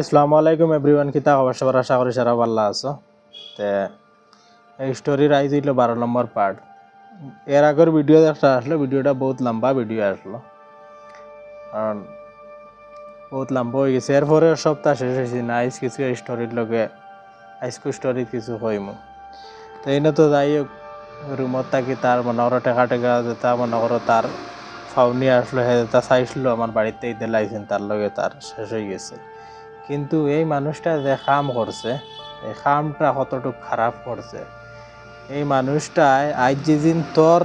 আসসালামু আলাইকুম এভরিওয়ান কিতা খবর সবার আশা করি সারা ভালো আছো। তে, এই স্টোরির আইজ হইল বারো নম্বর পার্ট এর আগের ভিডিও একটা আসলো ভিডিওটা বহুত লম্বা ভিডিও আসলো। কারণ, বহুত লম্বা হয়ে গেছে। এরপরে সপ্তাহ শেষ হয়েছে না, আইজ কিছু স্টোরির লগে আইসকু স্টোরি কিছু হইমু। তো, এনে তো যাই হোক রুমত থাকি তার মনে করো টেকা টেকা যেটা মনে করো, তার ফাউনি আসলো, হে, তা চাইছিলো, আমার বাড়িতে ঈদে লাইছেন তার লগে তার শেষ হয়ে গেছে। কিন্তু এই মানুষটা যে কাম করছে, এই কামটা কতটুকু খারাপ করছে? এই মানুষটায় আজ যেদিন তোর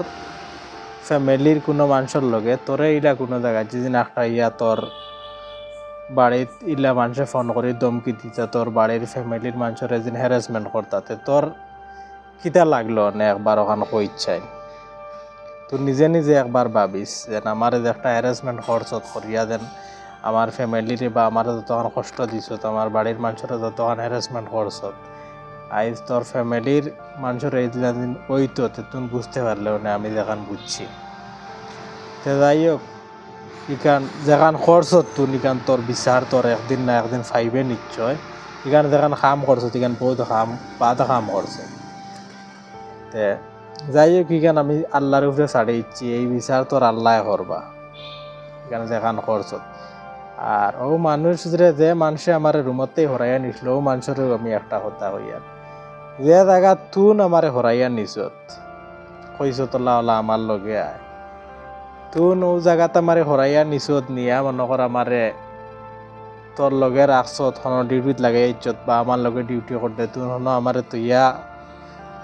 ফ্যামিলির কোনো মানুষের লগে, তোরে ইলা কোনো জায়গায় যেদিন একটা ইয়া তোর বাড়িত ইলা মানুষে ফোন করে দমকি দিতে তোর বাড়ির ফ্যামিলির মানুষের এদিন হ্যারাসমেন্ট করতাতে তোর কিতা লাগল না একবার ওখানে কই ইচ্ছাই তুই নিজে নিজে একবার ভাবিস যে আমার যে একটা হ্যারাসমেন্ট খরচত করিয়া দেন। আমার ফ্যামিলিরে বা আমার যতক্ষণ কষ্ট দিছ আমার বাড়ির মানুষের যতক্ষণ হ্যারাসমেন্ট করছত আইজ তোর ফ্যামিলির মানুষের এই দিন ওই তো তুমি বুঝতে পারলেও না, আমি যেখান বুঝছি। তে যাই হোক ইকান যেখান খরচত তুই ইকান তোর বিচার তোর একদিন না একদিন ফাইবে নিশ্চয়। ইকান যেখান কাম করছত ইকান বহুত কাম, বাদ কাম করছে। তে যাই হোক ইকান আমি আল্লাহর উপরে ছাড়ে ইচ্ছি এই বিচার তোর আল্লাহ করবা। এখানে যেখান খরচত আর ও মানুষ যে যে মানুষে আমার রুমতেই হরাইয়া নিছিল, ও মানুষেরও আমি একটা কথা হইয়া। যে জায়গা তুন আমারে হরাইয়া নিছত কইস তোলা ওলা আমার লগে আয়। তুন ও জায়গাত আমারে হরাইয়া নিছত নিয়া মনে কর আমারে তোর লগে রাখছত, হন ডিউটিত লাগাই ইজ্জত বা আমার লগে ডিউটি করতে। তুন হন আমারে তুইয়া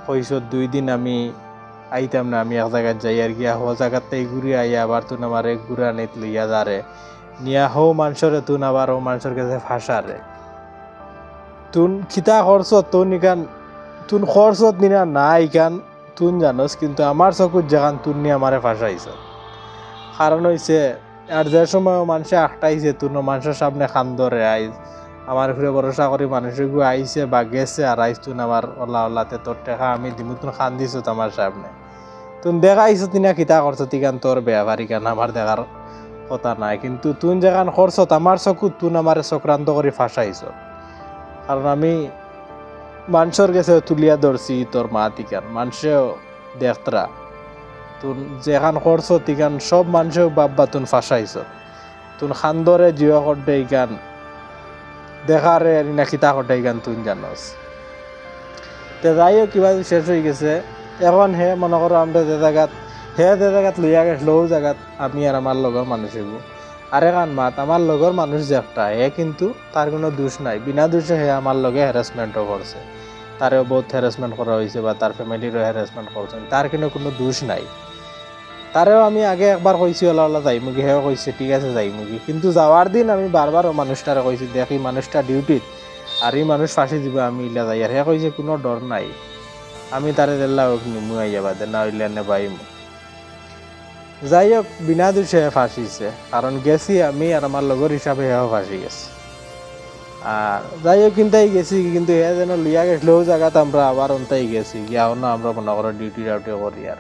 কইছত, দুই দিন আমি আইতাম না, আমি এক জায়গায় যাই আর গিয়া, হো জায়গাতে ঘুরে আইয়া আবার তুন আমারে ঘুরা নিত লইয়া যারে। নিয়া হো মানুষরে তুন, আবার ও মানুষের কাছে ফাঁসারে তুন খিতা খরচত, তুন ইকান তুন খরচত নিনা না ইকান তুন জানোস, কিন্তু আমার চকুত যেখান তুন নিয়ে আমারে ফাঁসাইছ কারণ হইছে আর যে সময় মানুষে আখটাইছে তুন মানুষের সামনে খান ধরে আইজ আমার ঘুরে ভরসা করি মানুষের গু আইছে বা গেছে আর আইস তুন আমার ওলা ওলাতে তোর টেকা, আমি দিমু তুন খান দিছ আমার সামনে। তুন দেখাইছ তিনা কিতা করছ তিকান তোর ব্যবহার ইকান আমার দেখার কথা নাই, কিন্তু তুন যেখান খরচত আমার চকুত তুন আমারে চক্রান্ত করে ফাঁসাইছ কারণ আমি মানুষের কাছে তুলিয়া ধরছি তোর মা তিকান মানুষেও দেখতরা তুন যেখান খরচ তিকান সব মানুষেও বাব্বা তুন ফাঁসাইছ তুন খান্দরে জিও করতে ইকান দেখারে না খিতা করতে ইকান তুন জানস তে যাই হোক কিবা শেষ হয়ে গেছে। এখন হে, মনে করো আমরা যে জায়গাত হে যে জায়গাত লইয়া গেছিল ও জায়গাত আমি আর আমার লগর মানুষ হইব আরে কান মাত আমার লগর মানুষ যে একটা হে কিন্তু তার কোনো দোষ নাই। বিনা দোষে হে আমার লগে হ্যারাসমেন্টও করছে তারেও বহুত হ্যারাসমেন্ট করা হয়েছে বা তার ফ্যামিলিরও হ্যারাসমেন্ট করছেন তার কিন্তু কোনো দোষ নাই। তারেও আমি আগে একবার কইছি ওলা ওলা যাই মুগি হেও কইছে ঠিক আছে, যাই মুগি কিন্তু যাওয়ার দিন আমি বারবার ও মানুষটারে কইছি দেখ এই মানুষটা ডিউটিত আর এই মানুষ ফাঁসি দিব, আমি ইলা যাই। আর হে কইছে কোনো ডর নাই। আমি তারে দিল্লা নিমু আইয়া বাদে না হইলে নে বাইমু যাই হোক বিনা দোষে ফাঁসিছে। কারণ গেছি আমি আর আমার লগর হিসাবে হেও ফাঁসি গেছে। আর যাই হোক কিন্তু গেছি, কিন্তু হে যেন লইয়া গেছিল জায়গাতে আমরা আবার অন্তাই গেছি। গিয়াও না আমরা মনে করো ডিউটি ডাউটি করি আর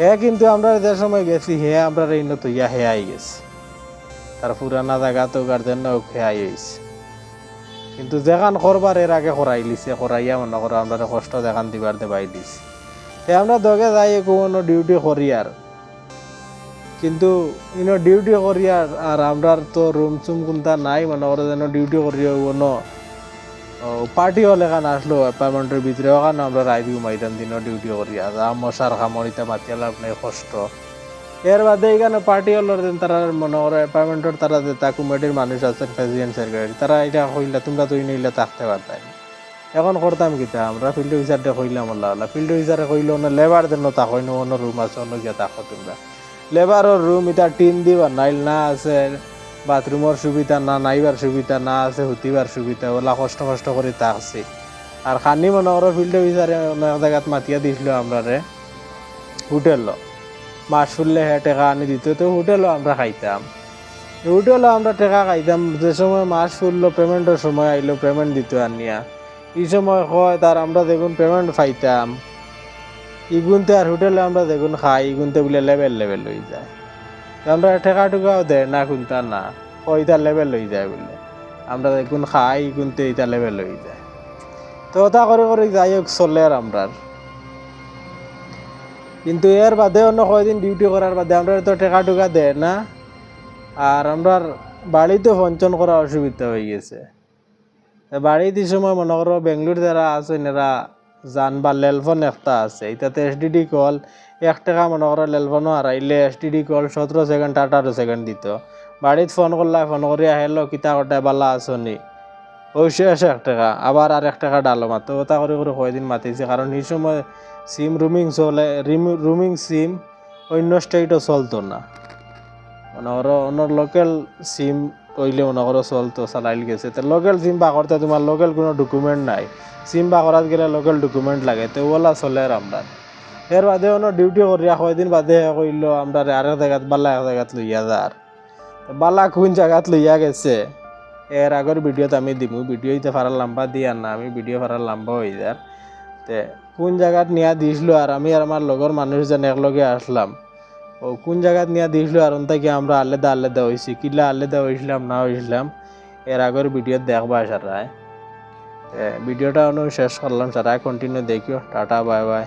হে কিন্তু আমরা যে সময় গেছি হে আমরা এই তো ইয়া হে আই গেছি। তার পুরানা জায়গা তো গার্জেন হে আই হয়েছে কিন্তু যেখান করবার এর আগে করাই লিছে। করাইয়া মনে করো আমরা কষ্ট দেখান দিবার দেবাই দিছি। আমরা দগে যাই কোনো ডিউটি করি আর কিন্তু ইনো ডিউটি করি আর আর আমরা তো রুম চুম কোনটা নাই, মনে করো যেন ডিউটি করি কোনো পার্টি হলে কান আসলো অ্যাপার্টমেন্টের ভিতরে ওখানে আমরা রাইড ঘুমাইতাম দিনও ডিউটি করি। আর মশার খামরিতে মাতিয়াল আপনি কষ্ট। এর বাদে এখানে পার্টি হলোর দিন তারা মনে করো অ্যাপার্টমেন্টের তারা তা কমিটির মানুষ আছেন প্রেসিডেন্ট গাড়ি তারা এটা কইলা তোমরা তো নিলে থাকতে পারতাম এখন করতাম কিতা আমরা ফিল্ড অফিসারটা কইলাম আল্লাহ ফিল্ড অফিসারে কইলো না লেবার দেন তা কইনো অন্য রুম আছে অন্য গিয়া থাকো তোমরা। লেবারর রুম এটা টিন দিবার নাইল না আছে বাথরুমের সুবিধা না, নাইবার সুবিধা না আছে হুতিবার সুবিধা, ওলা কষ্ট কষ্ট করে থাকছি আর খানি মনে করো ফিল্ড অফিসারে অনেক জায়গাত মাতিয়া দিছিল আমরা রে হোটেল মাস ফুললে হে টেকা আনি দিত, তো হোটেলও আমরা খাইতাম। হোটেলও আমরা টেকা খাইতাম, যে সময় মাস ফুললো পেমেন্টের সময় আইলো পেমেন্ট দিত আনিয়া। এই সময় হয় তার আমরা দেখুন পেমেন্ট পাইতাম। ইগুনতে আর হোটেলে আমরা দেখুন খাই ইগুনতে বলে লেভেল লেভেল হয়ে যায়। আমরা ঠেকা টুকাও দেয় না কোনটা না ওইটা লেভেল হয়ে যায় বলে। আমরা দেখুন খাই কিন্তু এইটা লেভেল হয়ে যায়। তো ওটা করে করে যাই হোক, চলে আর আমরার কিন্তু এর বাদে অন্য কয়দিন ডিউটি করার বাদে আমরা তো টেকা টুকা দেয় না, আর আমরা বাড়িতে ফঞ্চন করা অসুবিধা হয়ে গেছে। তা বাড়িতে সময় মনে করো বেঙ্গলোর যারা আছেন এরা জান বা লেলফোন একটা আছে। এটাতে এসডিডি কল এক টাকা মনে করো লেলফোনও হারাইলে এসডিডি কল সতেরো সেকেন্ড আঠারো সেকেন্ড দিত। বাড়িত ফোন করলে ফোন করি আহিল কিতা কটায় বালা আসনি ওই শেষ এক টাকা, আবার আর এক টাকা ডালো মাত্র ওটা করে করে কয়দিন মাতিছে কারণ এই সময় সিম রুমিং চলে রুমিং সিম অন্য স্টেটও চলতো না। মনে করো অন্য লোকাল সিম কইলে মনে করো চলতো চালাইল গেছে। তো লোকাল সিম বা করতে তোমার লোকাল কোনো ডকুমেন্ট নাই। সিম বা করাত গেলে লোকাল ডকুমেন্ট লাগে। তো ওলা চলে আর আমরা এর বাদে অন্য ডিউটি করিয়া কয়দিন বাদে কইলো আমরা আর এক জায়গাত বালা এক জায়গাত লইয়া যার বালা কোন জায়গাত লইয়া গেছে এর আগের ভিডিওত আমি দিমু। ভিডিও ইতে ফারার লম্বা দিয়া না, আমি ভিডিও ফারার লম্বা হয়ে যার তে কোন জায়গাত নিয়া দিয়েছিল আর আমি আর আমার লগর মানুষজন একলগে আসলাম। ও, কোন জায়গাত নিয়ে দিয়েছিল আর থেকে আমরা আলাদা আলাদা হয়েছি কিলা আলাদা হয়েছিলাম না হয়েছিলাম এর আগের ভিডিও দেখবা সারায় ভিডিওটা অনু শেষ করলাম সারা কন্টিনিউ দেখিও। Tata, bye bye.